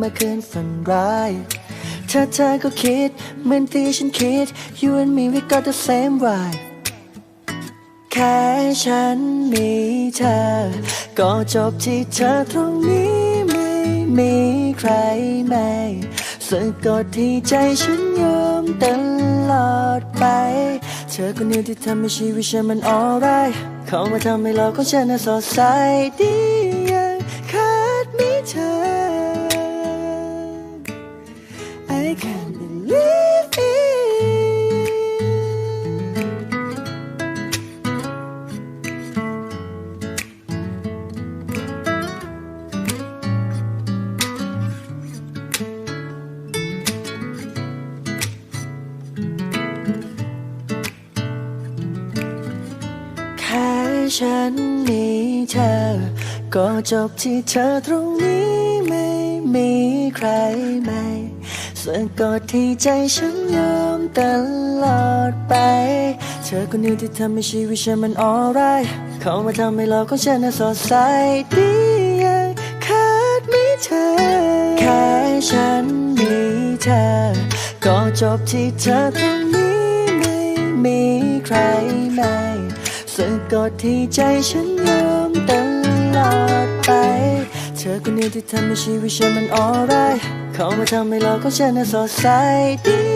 เมาคืนฝันร้ายถ้าเธอก็คิดเหมือนที่ฉันคิด You and me we got the same vibe แค่ฉันมีเธอ ก็จบที่เธอตรงนี้ไม่มีใครไม่สะกดที่ใจฉันยอมตลอดไป เธอคนเดียวที่ทำให้ชีวิตฉันมัน alright เขามาทำให้โลกของฉันน่ะสดใสดี can't believe it แค่ฉันมีเธอ ก็จบที่เธอตรงนี้ไม่มีใครไม่ สะกดที่ใจฉันยอมตลอดไป เธอคนเดียวที่ทำให้ชีวิตฉันมัน alright เข้ามาทำให้โลกของฉันน่ะสดใสดียังขาดมีเธอ แค่ฉันมีเธอ ก็จบที่เธอตรงนี้ไม่มีใครไม่สะกดที่ใจฉันยอมตลอดไป เธอคนเดียวที่ทำให้ชีวิตฉันมัน alright เขามาทำให้เราก็เช่นน่ะสดใสดี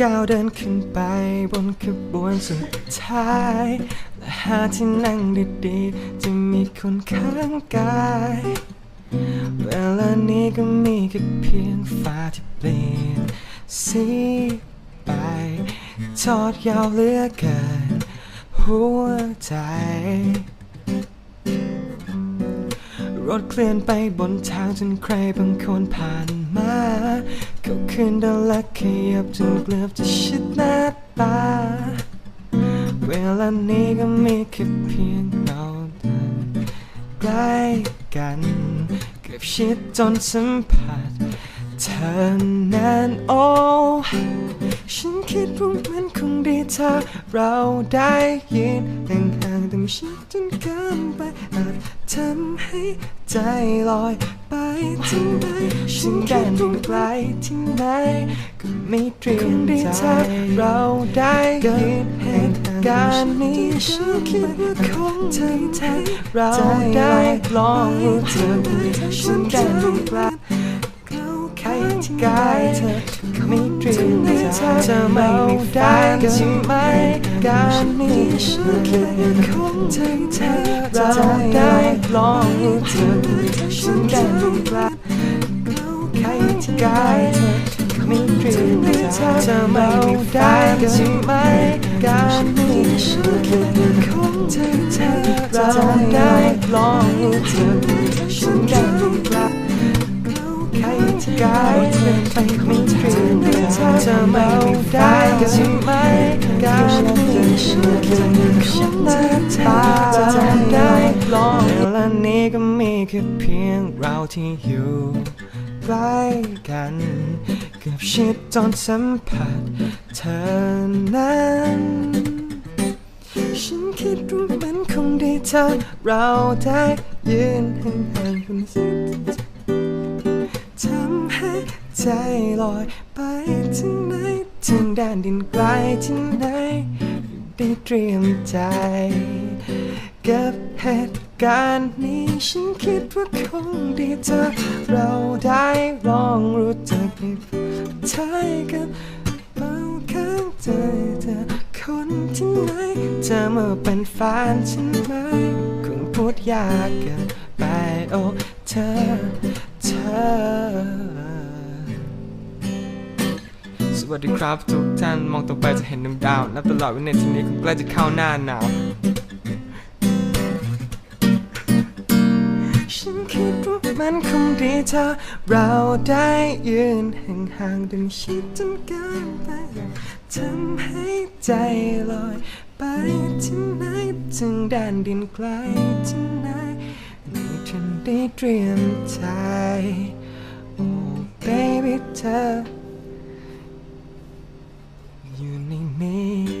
ก้าวเดินขึ้นไปบนขบวนสุดท้าย และหาที่นั่งดีๆ จะมีคนข้างกาย เวลานี้ก็มีแค่เพียงฟ้าที่เปลี่ยนสีไปทอดยาวเหลือเกินหัวใจรถเคลื่อนไปบนทางจนใครบางคนผ่านมา ขึ้นด้านหลักขยับจนเกือบจะชิดหน้าตา เวลานี้ก็มีแค่เพียงเราเดินใกล้กัน เกือบชิดจนสัมผัสเธอนั้นโอ้ฉันคิดว่ามันคงดีถ้าเราได้ยินห่างๆแต่ไม่ชิดจนเกินไปอาจ ทำให้ใจลอยไปที่ไหนฉันคิดว่าไกลที่ไหนก็ไม่เตรียมใจเราได้ยินเหตุการณ์นี้ฉันคิดว่าคงทำให้เราได้ลองรู้จักฉันแค่รู้ไกลใครที่กายเธอไม่ เธอไม่มีแฟนใช่ไหมการนี้ฉันคิดว่าคงถึงเธอเราได้ลองรู้จักฉันแค่รู้กลาใครที่กายเธอไม่เตรียมใจเธอไม่มีแฟนใช่ไหมการนี้ฉันคิดว่าคงถึงเธอเราได้ลองรู้จักฉันแค่รู้กลา ใครจะกลายเป็นไปไม่ถึงเธอไม่มีแฟนใช่ไหมการที่ฉันคิดฉันหน้าตาจะได้ลองเวลานี้ก็มีแค่เพียงเราที่อยู่ใกล้กันเกือบชิดจนสัมผัสเธอนั้นฉันคิดว่ามันคงดีถ้าเราได้ยืนห่างๆคนสัก ทำให้ใจลอยไปถึงไหนถึงแดนดินไกลที่ไหนได้เตรียมใจ กับเหตุการณ์นี้ฉันคิดว่าคงดีถ้าเราได้ลองรู้จักในท้ายกันเบาข้างใจเธอคนที่ไหนจะมาเป็นแฟนฉันไหมคงพูดยากเกินไปโอ้เธอ เธอวัสดีครับทุกท่านมองตรงไปจะเห็นดวงดาวนับตลอดวินาทีนี้คงใกล้จะเข้าหน้าหนาวฉันคิดว่ามันคงดีเธอเราได้ยืนห่างๆดึงชิดจนเกินไปทำให้ใจลอย ไปที่ไหนถึงแดนดินไกลที่ไหน ฉันได้เตรียมใจโอ้ baby เธออ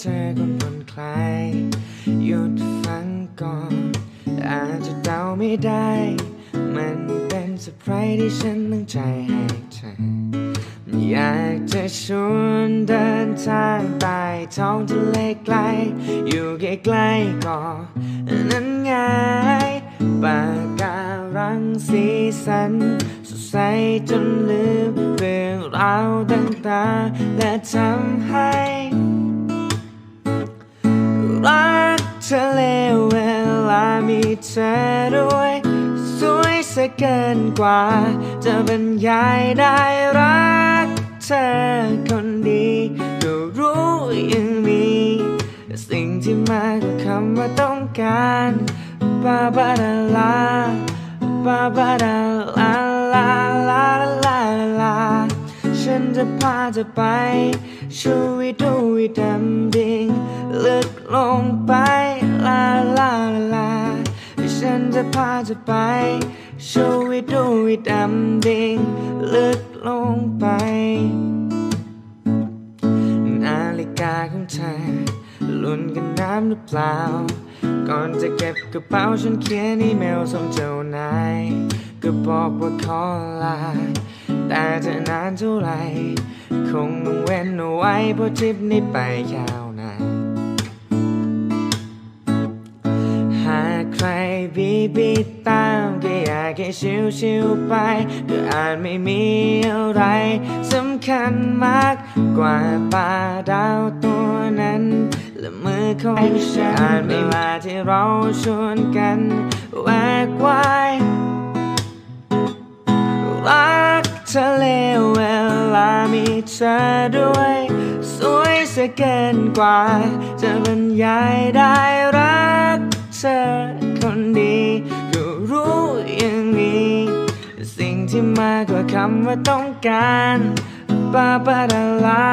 เธอคนผ่อนคลายหยุดฟังก่อน อาจจะเดาไม่ได้ มันเป็นเซอร์ไพรส์ที่ฉันตั้งใจให้เธอ อยากจะชวนเดินทางไปท้องทะเลไกล อยู่ใกล้ๆก่อนนั้นไงปากการังสีสันสดใสจนลืมเรื่องราวต่างๆและทำให้ รักเธอเลวเวลามีเธอด้วย สวยสียเกินกว่า จะบรรยายได้รักเธอคนดีก็รู้ยังมี สิ่งที่มากกว่าคำว่าต้องการบาบาดาลาบาบาดาลาลาลาลาลาฉันจะพาเธอไปช่วยดูวิดำดิ่งลึกลงไป ลาลาลาฉันจะพาเธอไปช่วยดูวิดำดิ่งลึกลงไป นาฬิกาของเธอลุ้นกันน้ำหรือเปล่า ก่อนจะเก็บกระเป๋าฉันเขียนอีเมลส่งเจ้านายก็บอกว่าขอลา แต่จะนานเท่าไหร่ คงต้องเว้นเอาไว้เพราะทริปนี้ไปยาว ใครบีบีตามก็อยากให้ชิวๆไปก็อาจไม่มีอะไรสำคัญมากกว่าป่าดาวตัวนั้น และมือของฉันอาจเวลาที่เราชวนกันแวกไว้รักเธอเลเวลามีเธอด้วย สวยเสียเกินกว่า จะบรรยายได้รักเธอ คนดีก็รู้อยังมีสิ่งที่มากกว่าคำว่าต้องการบาบาดาลา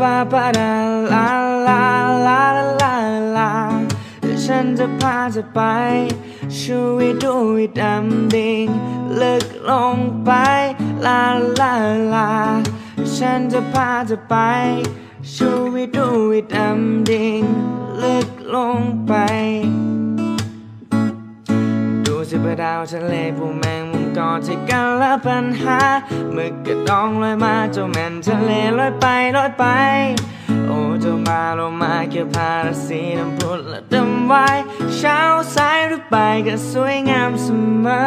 บาบาดาลาลาลาลาลาฉันจะพาเธอไปช่วยดูวิดำดิ่งลึกลงไปลาลาลาฉันจะพาเธอไปช่วยดูวิดำดิ่งลึกลงไป ดูสิบดาวทะเลผู้แมงมุมกอดที่กันละปัญหาหมึกกระดองลอยมาเจ้าแม่นทะเลลอยไปลอยไป โอ้เจ้ามาโลมาเกี่ยวพาราสีน้ำพุและดำไว้เช้าสายหรือไปก็สวยงามเสมอ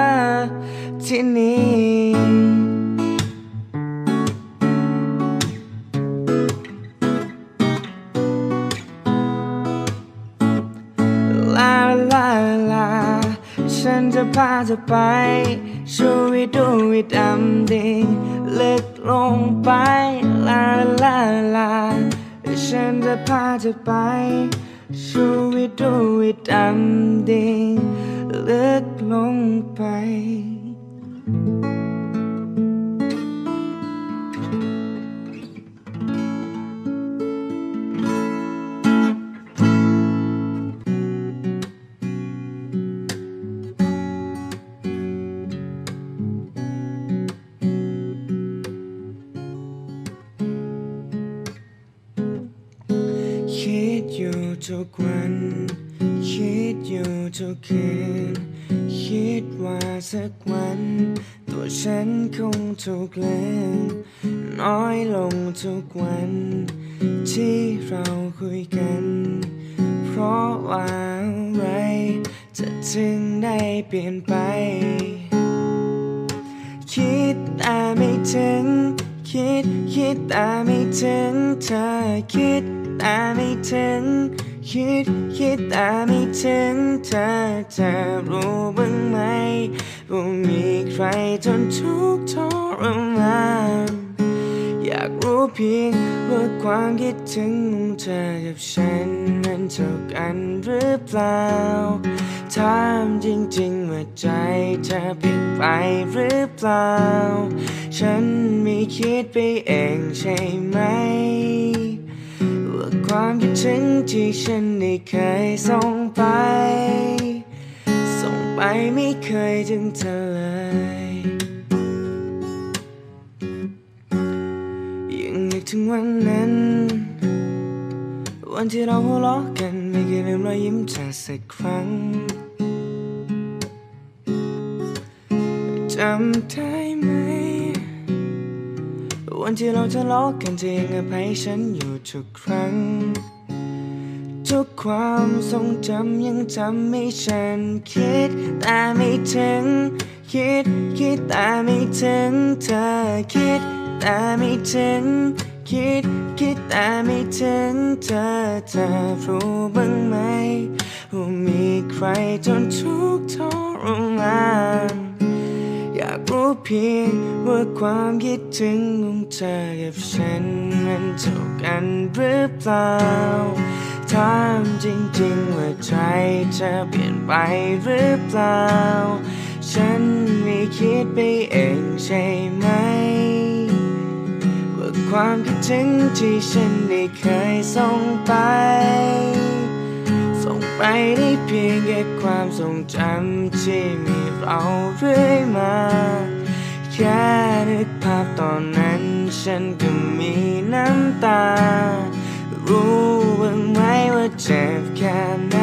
ที่นี่ จะพาเธอไปช่วยดูวิดำดิ่งลึกลงไปลาลาลาฉันจะพาเธอไปช่วยดูวิดำดิ่งลึกลงไป คิดอยู่ทุกวันคิดอยู่ทุกคืน คิดว่าสักวัน ตัวฉันคงถูกลืมน้อยลงทุกวัน ที่เราคุยกัน เพราะว่าอะไร จะถึงได้เปลี่ยนไป คิดแต่ไม่ถึง คิดคิดแต่ไม่ถึง เธอคิดแต่ไม่ถึง คิดคิดแต่ไม่ถึงเธอเธอรู้บ้างไหมว่ามีใครทนทุกข์ทรมานอยากรู้เพียงว่าความคิดถึงของเธอกับฉันมันเท่ากันหรือเปล่าถามจริงๆว่าใจเธอเปลี่ยนไปหรือเปล่า ฉันไม่คิดไปเองใช่ไหม ความคิดถึงที่ฉันได้เคยส่งไป ส่งไปไม่เคยถึงเธอเลย ยังนึกถึงวันนั้น วันที่เราหัวเราะกันไม่เคยลืมรอยยิ้มเธอสักครั้งจำได้ไหม วันที่เราทะเลาะกันเธอยังอภัยฉันอยู่ทุกครั้ง ทุกความทรงจำยังจำให้ฉันคิดแต่ไม่ถึง คิดคิดแต่ไม่ถึง เธอคิดแต่ไม่ถึง คิดคิดแต่ไม่ถึง เธอเธอรู้บ้างไหมว่ามีใครจนทุกข์ทรมาน เพียงว่าความคิดถึงของเธอกับฉันมันเท่ากันหรือเปล่าถามจริงๆว่าใจเธอเปลี่ยนไปหรือเปล่า ฉันไม่คิดไปเองใช่ไหม ว่าความคิดถึงที่ฉันได้เคยส่งไป ส่งไปได้เพียงแค่ความทรงจำที่มีเราเรื่อยมา แค่นึกภาพตอนนั้นฉันก็มีน้ำตา รู้บ้างไหมว่าเจ็บแค่ไหน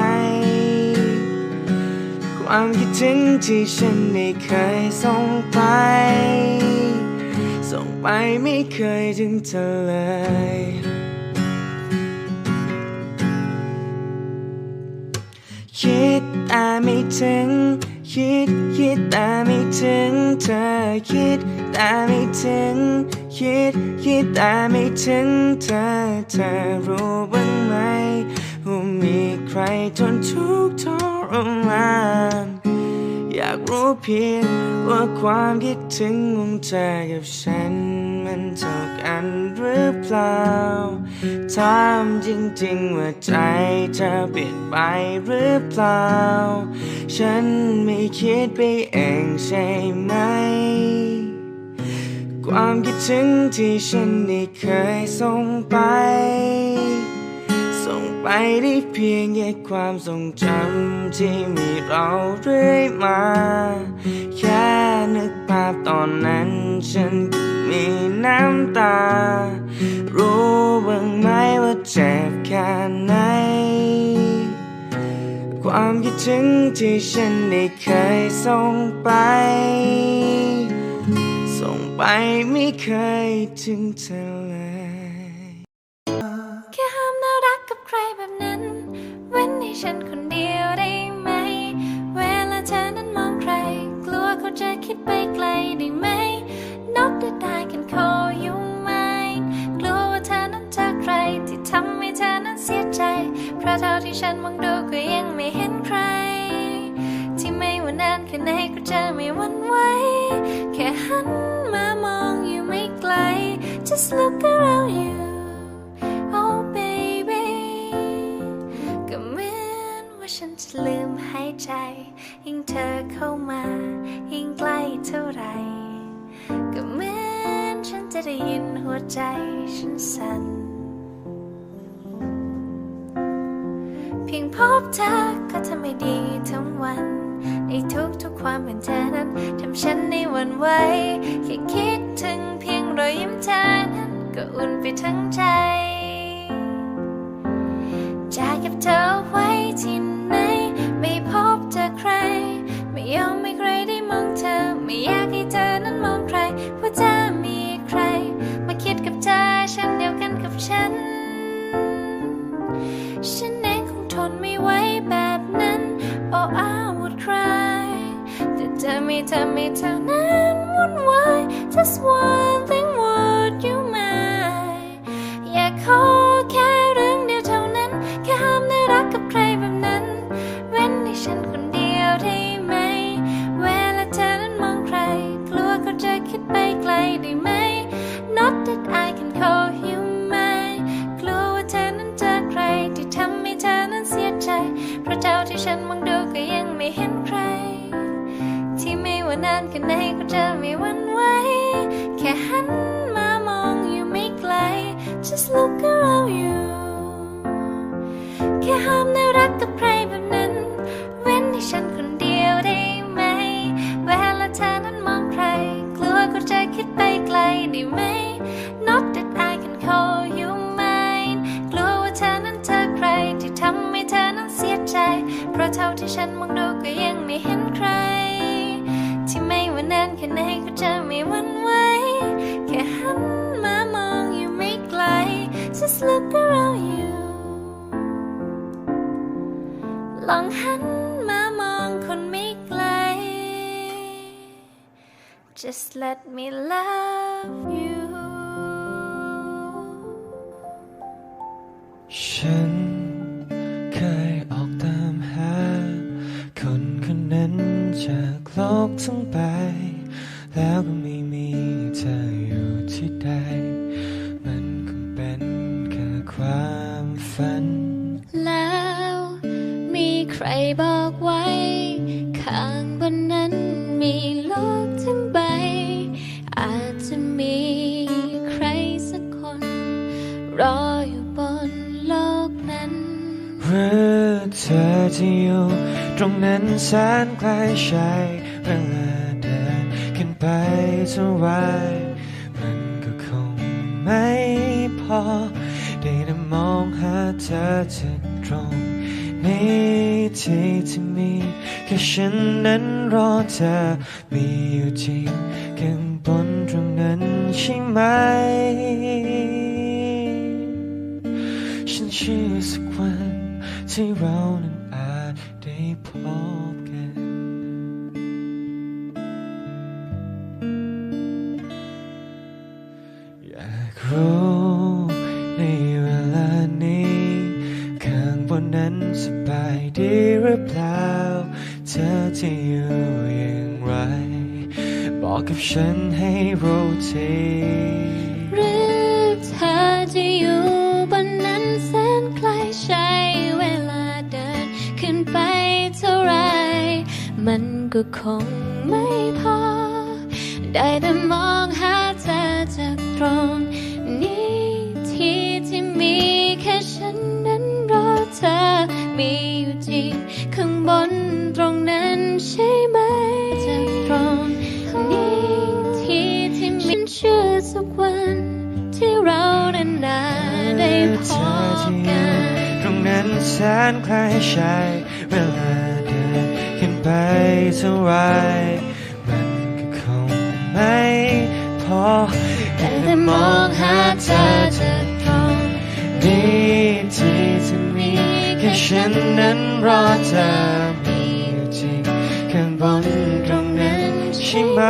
ความคิดถึงที่ฉันไม่เคยส่งไป ส่งไปไม่เคยถึงเธอเลยคิดแต่ไม่ถึง คิดคิดแต่ไม่ถึงเธอคิดแต่ไม่ถึง คิดคิดแต่ไม่ถึงเธอเธอรู้บ้างไหมว่ามีใครทนทุกข์ทรมานอยากรู้เพียงว่าความคิดถึงของเธอกับฉัน มันเท่ากันหรือเปล่าถามจริงๆว่าใจเธอเปลี่ยนไปหรือเปล่า ฉันไม่คิดไปเองใช่ไหม ความคิดถึงที่ฉันได้เคยส่งไป ส่งไปได้เพียงแค่ความทรงจำที่มีเราเรื่อยมา แค่นึกภาพตอนนั้นฉันก็ มีน้ำตา รู้บ้างไหมว่าเจ็บแค่ไหน ความคิดถึงที่ฉันได้เคยส่งไป ส่งไปไม่เคยถึงเธอเลย แค่ห้ามน่ารักกับใครแบบนั้น เว้นให้ฉันคนเดียวได้ไหม เวลาเธอนั้นมองใคร กลัวเขาจะคิดไปไกลได้ไหม ทำให้เธอนั้นเสียใจ เพราะเท่าที่ฉันมองดูก็ยังไม่เห็นใคร ที่ไม่ว่านานแค่ไหนก็จะไม่หวันไหวแค่หันมามองอยู่ไม่ไกล just look around you oh baby ก็เหมือนว่าฉันจะลืมหายใจ ยิ่งเธอเข้ามา ยิ่งใกล้เท่าไหรก็เหมือนฉันจะได้ยินหัวใจฉันสั่น พียงพบเธอก็ทำให้ดีทั้งวัน ในทุกทุกความเป็นเธอนั้นทำฉันในวันไหวแค่คิดถึงเพียงรอยยิ้มเธอนั้นก็อุ่นไปทั้งใจ จากกับเธอไว้ที่ ไว้แบบนั้น oh I would cry แต่เธอไม่ทำให้เธอนั้นวุ่นวาย just one thing just look around you แค่ห้ามได้รักกับใครแบบนั้น เว้นให้ฉันคนเดียวได้ไหม เวลาเธอนั้นมองใคร กลัวก็จะคิดไปไกลได้ไหม Not that I can call you mine กลัวว่าเธอนั้นเจอใครที่ทำให้เธอนั้นเสียใจ เพราะเท่าที่ฉันมองดู just let me love you อ ได้แต่มองหาเธอจากตรงนี้ที่ที่มีแค่ฉันนั้นรอเธอมีอยู่จริงข้างบนตรงนั้นใช่ไหม ฉันเชื่อสักวันที่เรานั้น ทีหรือเธอจะอยู่บนนั้นแสนไกลใช้เวลาเดินขึ้นไปเท่าไร มันก็คงไม่พอ ได้แต่มองหาเธอจากตรงนี้ที่ที่มีแค่ฉันนั้นรอเธอมีอยู่จริงข้างบนตรงนั้นใช่ไหม สักวันที่เรานั้นนาได้พบกันตรงนั้นแสนใครใช้เวลาเดินขึ้นไปเท่าไรมันก็คงไม่พอแต่แต่มองหาเธอจากตรงนี้ที่จะมีแค่ฉันนั้นรอเธอมีอยู่จริงข้างบนตรงนั้นใช่ไหม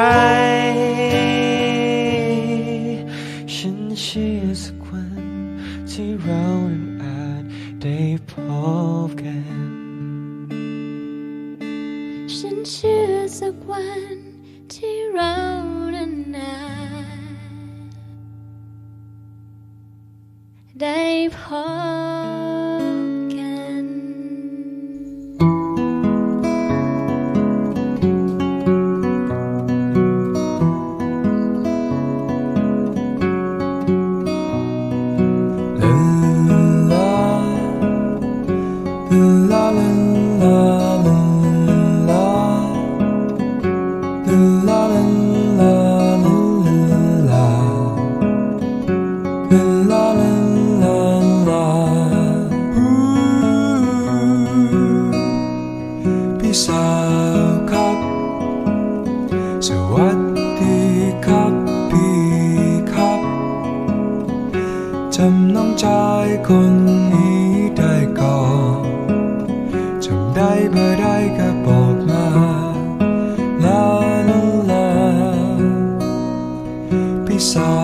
สา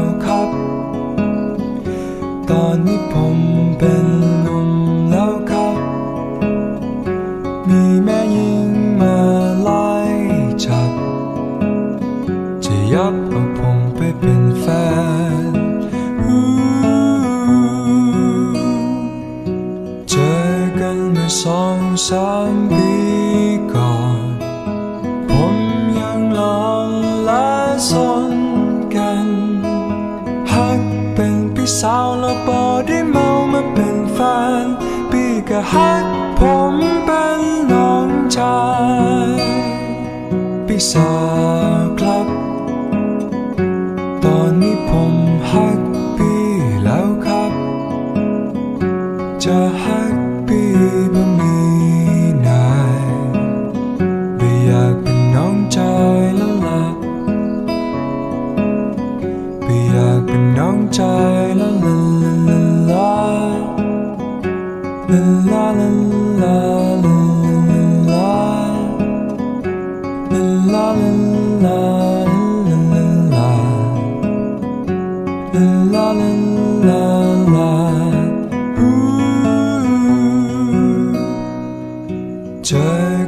วครับ ตอนนี้ผมเป็น อหักผมเป็นน้องชายปีศาจ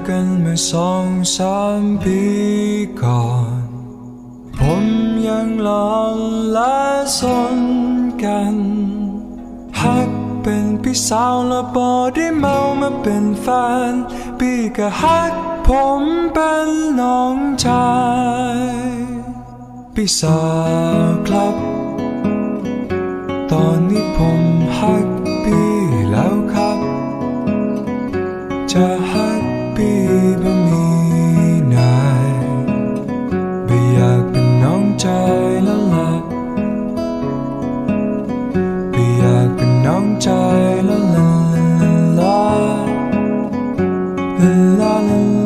กันเมื่อสองสามปีก่อน ผมยังหลอนและสนกันฮักเป็นพี่สาวและบอได้เมามาเป็นแฟน พี่ก็ฮักผมเป็นน้องชาย พี่สาวครับ ตอนนี้ผมฮักพี่แล้วครับ จะ la la la